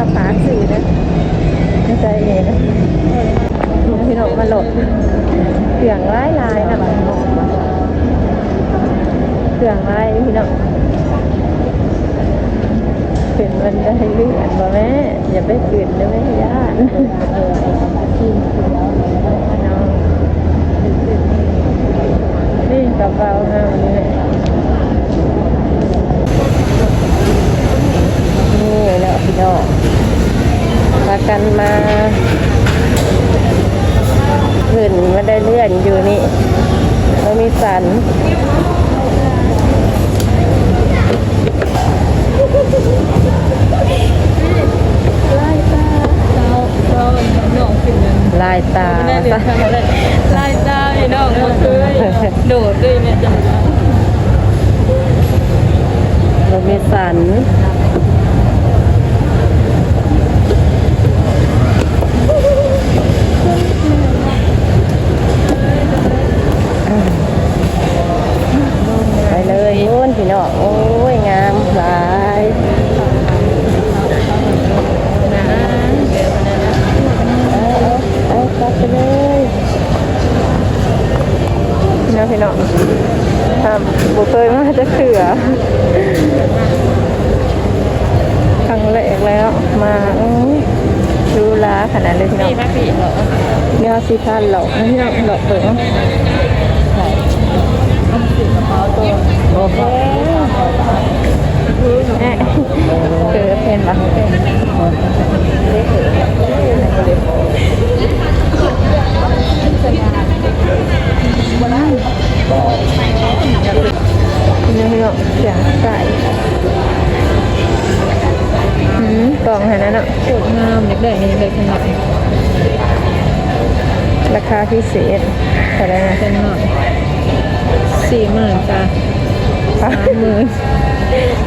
าฝาสีนะไม่ใจเย็นะพี่น้องมาหลดเสียงร้ายลายนะเสียงร้ายพี่น้องขึ้นมันได้เลื่อนบ่แม่ อย่าไปขึ้นนะแม่ญานี่กับเราเฮานี่แหละนี่แล้ว พี่น้องพากันมาขึ้นมาได้เลื่อนอยู่นี่เรามีสันไล่ตาเราเราน้องขึ้นนั่นลายตาแม่เรียนทำอะไรไล่ตาไอ้น้องมันเคยโดดด้วยแม่จังเรามีสัน เลยโอ้นพี่น้องโอ้ยงามหลายเอาไปเลยพี่น้องพี่น้องทำบุเคยมาจะเขือครั้งแรกแล้วมาดูลาขนาดเลยพี่น้องเหรอเนื้อสีพันหลอกพี่น้องหลอกเปิด โอ้โหแอเกิดเพนปะนี่พี่น้องเสียงใส่หืมกล่องเห็นนั่นอะโคตรงามอยากได้อยากขนาดราคาพิเศษเท่าไหรนะเป็นหน่อย สี่หมื่นจ้ะสามหมื่น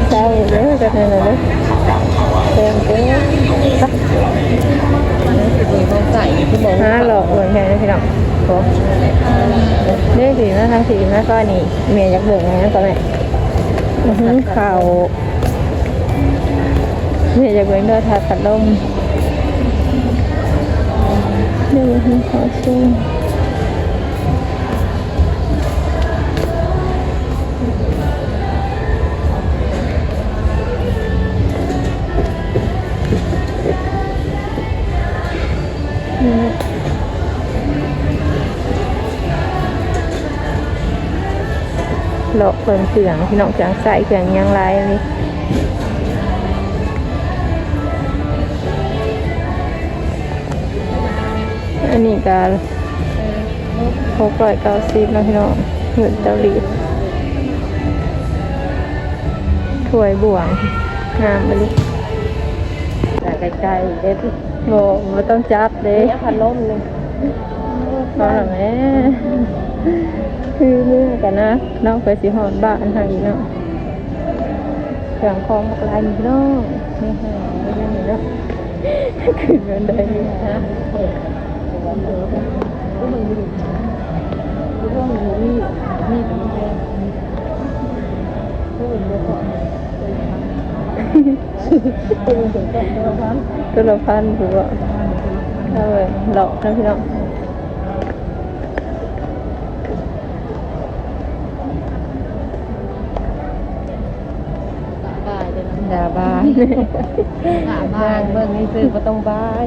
เจ้าเด้อจะเท่าไหร่เด้อเต็มเต็มปะเขาใส่ที่บอกห้าหลอกเหมือนกันนะพี่น้องโอ้นี่สีมาทางสีมาก็นี่เมียอยากเบิ่งนะก็แม่อื้อหือเข่าวเมียอยากเบิ่งเด้อทาปัดลมนี่คือขอซูม หลอกเปินเสียงพี่น้องเสียงใส่เสียงยังไรอันนี้อันนี้การหกร้อยเก้าสิบนะพี่น้องเงินเกาหลีถ้วยบ่วงงามไปเลยแต่ไกลๆเด็ดโบไม่ต้องจับเด้นี่พันล้มเลยเอาหรอแม่ คือเมื่อกันนะน้องไปสิหอดบ้านทางอีกเนาะเสียงคลองมักลายนี่พี่น้องนี่ฮะไม่ได้นี่เนาะขึ้นเงินได้นี่ฮะตัวละพันถือว่าเอาเลยหลอกนะพี่น้องายเลยนะอย่าบายหาบางเบิ่งนี่ซื้อก็ต้องบาย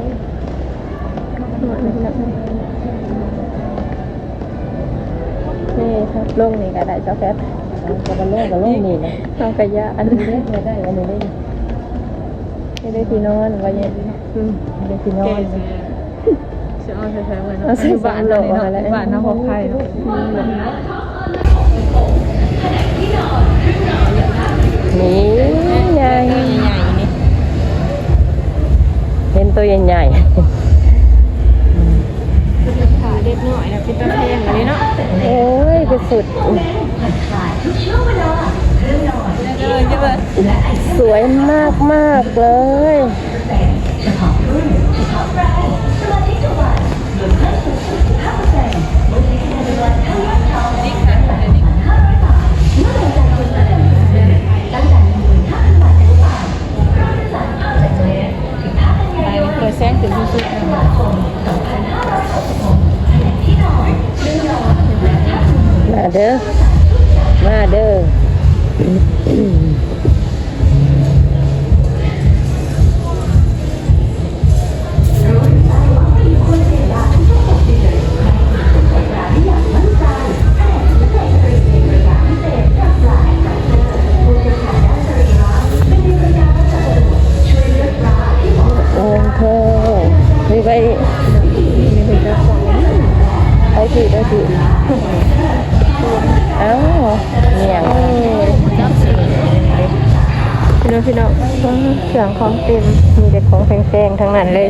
นี่ครับลงนี่ก็ได้เจ้าแคทจะมาลงกับลงนี่นะต้องกระยะอันนี้ได้ไม่ได้อันนี้ได้ไม่ได้ที่นอนว่าเย็นอืมได้ที่นอนจะเอาใช้ๆไว้เนาะเอาใส่บ้านสำรเราองเนาะอะไรบ้านน้าพอใครเนาะ นี่ใหญ่ใหญ่ๆนี่เห็นตัวใหญ่ขาเด็กหน่อยนะพี่ตาเพียงอันนี้เนาะๆโอ้ยคือสุดเออจะแบบสวยมากมากๆเลย มาเด้อ มาเด้อ พงทั้งนั้นเลย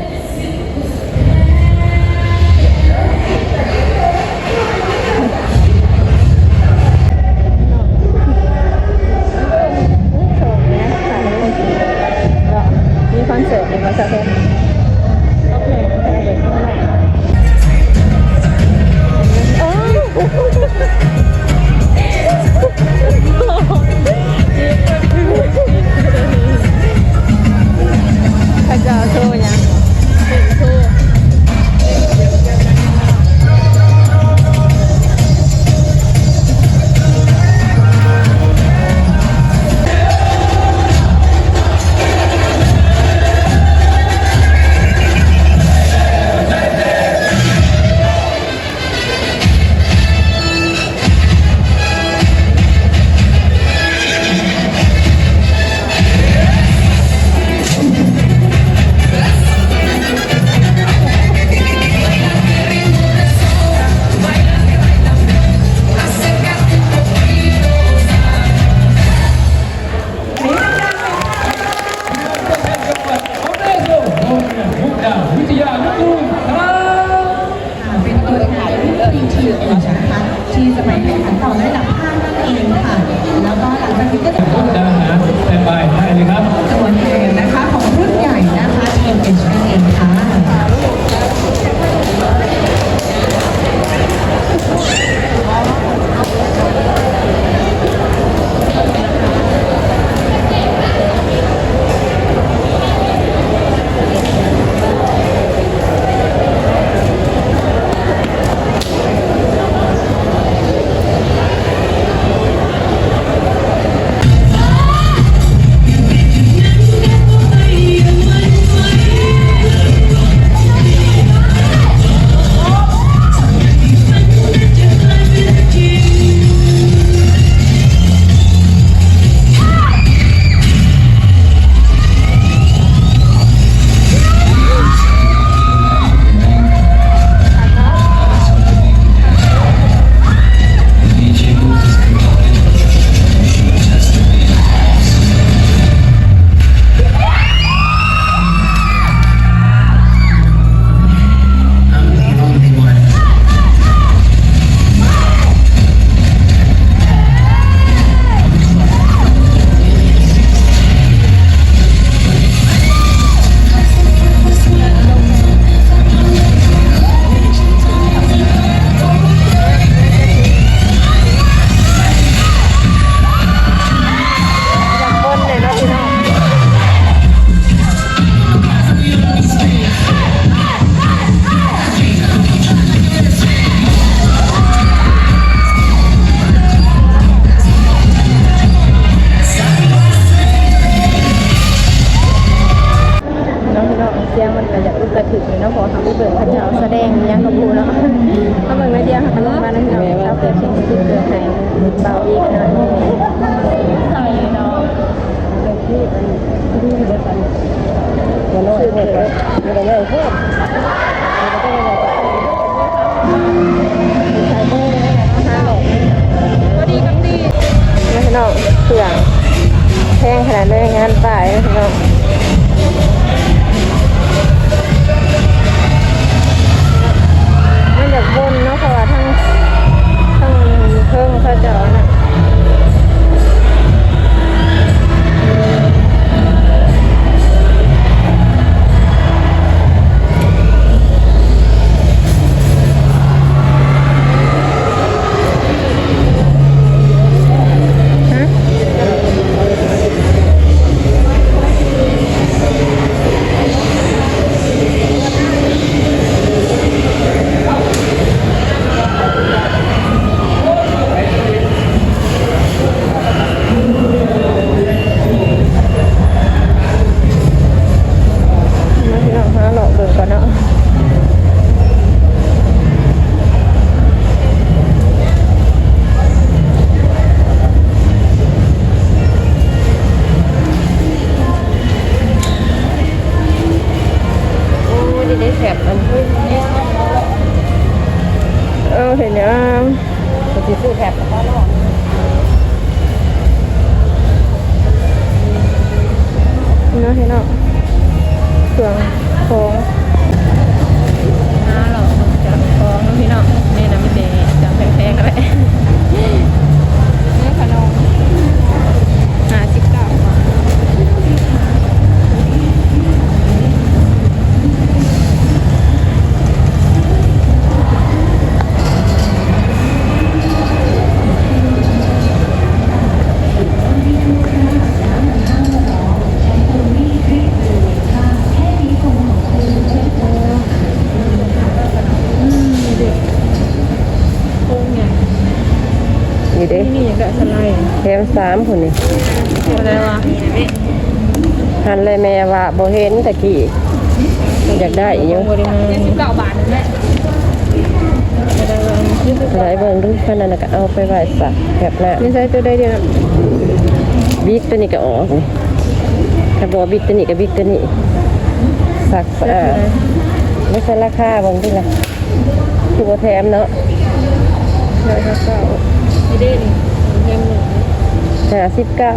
เนาเบิ่งไม่เดียวค่ะลงมานั่งเราเราเปิดเสียงที่เกิดให้เบาอีกหน่อยใส่เนาะที่มันที่มันจะสั่นมันน้อยเกิดมันก็ใหญ่ขึ้นมันก็ต้องใหญ่กว่าใส่เบอร์เลยนะห้าหลอกก็ดีกันดีพี่น้องเสื่องแพงขนาดเลยงานป่ายพี่น้อง มันจากบนเนาะเพราะว่าทั้ง พี่น้องเครื่องของน้าหราจากของพี่น้องนี่นะไม่เดจากแพงๆกันเลย แถมสามคนนี่อะไรวะหันเลยแม่ว่าบ่เห็นตะกี้อยากได้อีหยังบริมาณสิบเก้าบาทนั่นแหละอะไรวะยี่สิบหลายเบิ่งดูขนาดนั้นก็เอาไปไหว้สักแบบหน้านี่ใช้ตัวได้เดียวบิ๊กตัวนี้ก็ออกนี่ถ้าบอกว่าบิ๊กตัวนี้ก็บิ๊กตัวนี้สักสะอาดไม่ใช่ราคาเบิ่งดิล่ะคือบ่แถมเนาะเดี๋ยวจะเก้าไม่ได้นี่เงินหนึ่งห้าสิบเก้า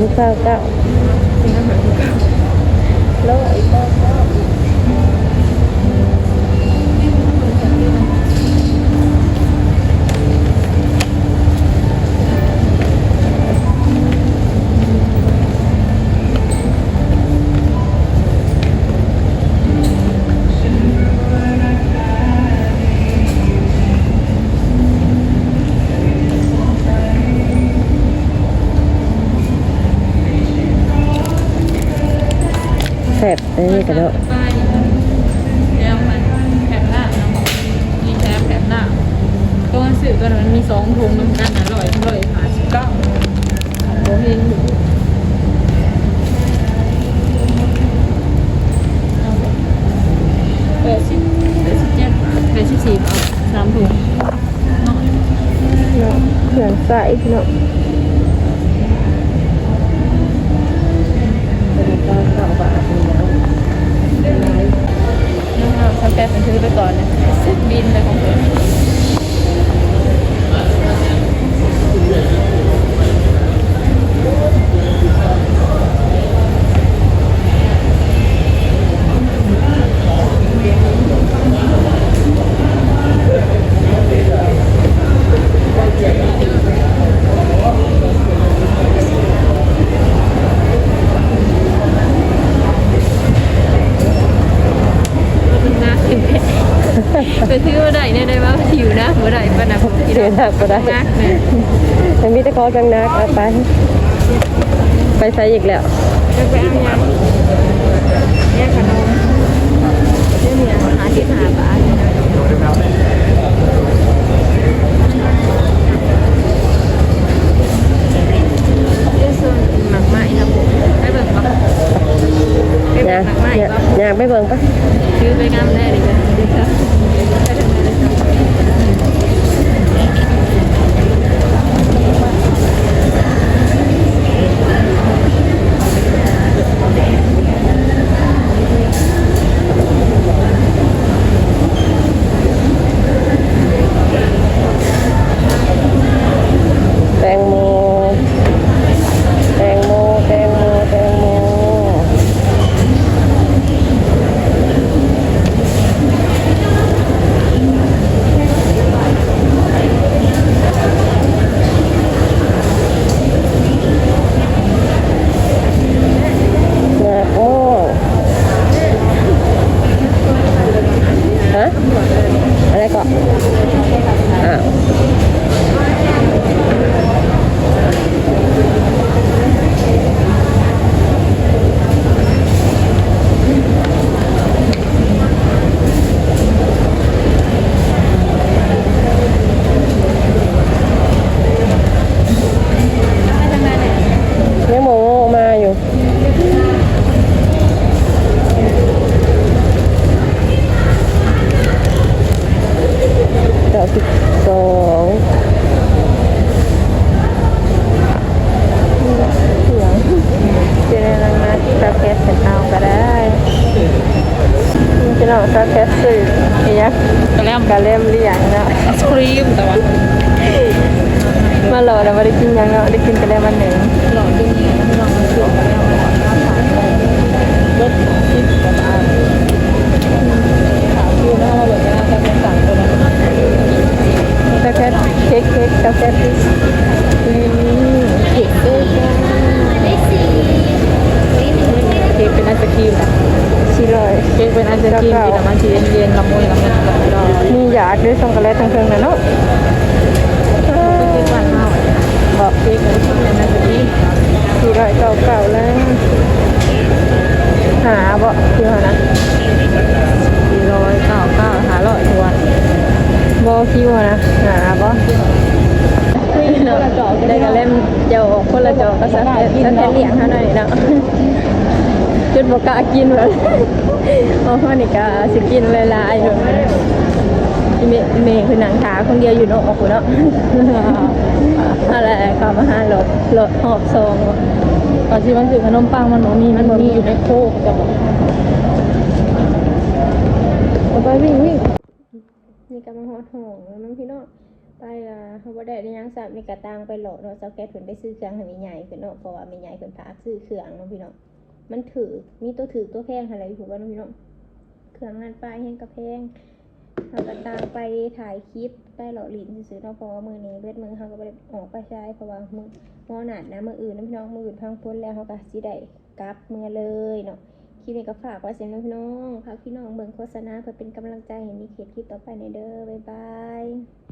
สิบเก้าเก้าเป็นอาหารเก่าแล้วอีกเก้า ซ่บอันนี้ก็เนาะป้ายแล้วมันแผงหน้าเนาะมีแถมแผงหน้าตัวหนังสือตัวนั้นมันมีสองถุงน้ำกันอร่อยอร่อยหาสิบเก้าโบเฮงอยู่แปดสิบแปดสิบเจ็ดบาทแปดสิบสี่บาสามถุงเนาะเนาะเครื่องใส่เนาะ เก้าเก้าบาทนี่นะ น้องๆทำแกเป็นซื้อไปก่อนนะบินไปของเธอ นะไปซื้อมาได้เนี่ยได้ว่า หิวนะมาได้ปะนะผมกินเสียหนักก็ได้นักเนี่ยมันมีแต่คอจังนักเอาไป ไปใส่อีกแล้วจะไปเอายังเนี่ยขนมเนี่ยเนี่ยหาที่หาบาทเรื่องส่วนหมักไหม้ครับผมได้เบิกปะได้ยางเบิกหมักไหม้ยางปะยางไปเบิ่งปะซื้อไปงามได้เลยจ้ะดีค่ะาบ่ที่านะสี่ร้อยเก้าเก้าหาร้อยทวบ่คิวนะหาบ่คุยเนาะได้กันเล่มเดี๋ยวคนละจอก็สะแทนสะแทนเลี้ยงเท่านั้นเนาะจุดบกล้ากินเลยเพราะว่านี่ก็สกินหลายอยู่เมอีเมคือหนังขาคนเดียวอยู่นาะออกเนาะอะไรก็มาหาหลบหลบหอบซอง ตอนที่มันซื้อขนมปังมันมีมันมีอยู่ในโคกจะบอกเอาไปวิ่งวิ่งนี่ก็มาฮอดห้องน้องพี่น้องไปอ่าเขาบ่ได้ได้หยังสับนี่ก็ตังไปโหลดเนาะเจ้าแก๊สเพิ่นไปซื้อเครื่องให้แม่ใหญ่ขึ้นเนาะเพราะว่าแม่ใหญ่เพิ่นพาซื้อเครื่องเนาะพี่น้องมันถือมีตัวถือตัวแพงอะไรอยู่ว่าน้องพี่น้องเครื่องนั้นปลายแห้งกระแพงเราก็ตามไปถ่ายคลิปไปหล่อหลินซื้อเนาะเพราะว่ามือนี้เบิดมือเขาก็บ่ได้ออกไปใช้เพราะว่ามือ มอหนาดนะมืออื่นนะพี่น้องมืออื่นพังพ้นแล้วเขาก็สิได้กลับเมื่อเลยเนาะคลิปนี้ก็ฝากไว้เสียงพี่น้องพากพี่น้องเบิ่งโฆษณาเพื่อเป็นกำลังใจเห็นมีเขียนคลิปต่อไปในเด้อบ๊ายบาย